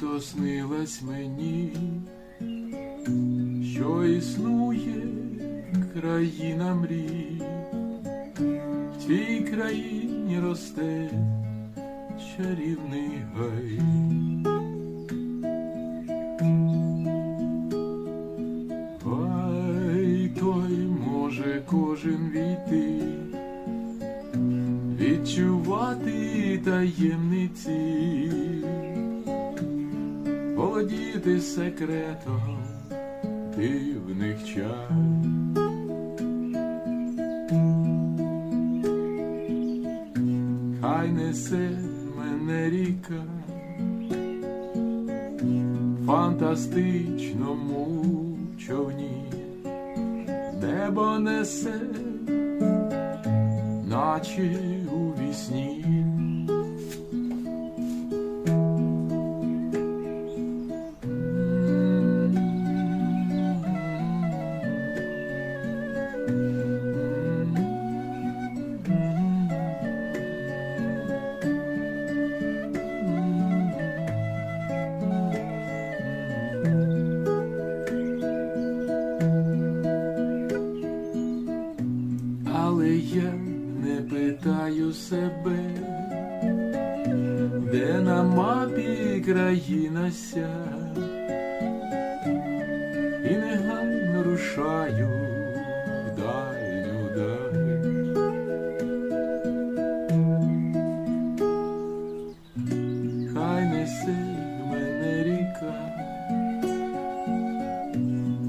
то снилась мені, що існує країна мрій, в тій країні росте чарівний гай. Хай той може кожен війти, відчувати таємниці, володіти секретом дивних чар. Хай несе мене ріка фантастичному човні, небо несе, наче у вісні. Але я не питаю себе, де на мапі країна ся, і негайно рушаю в дальню даль. Хай несе мене ріка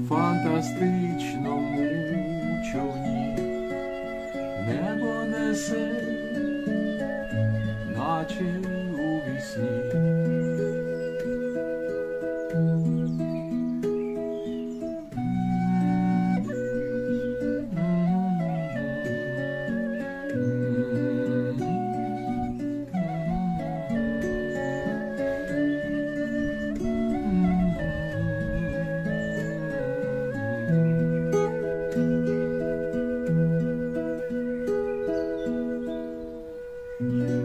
фантастичному човні небо несе, наче у вісні. Yeah.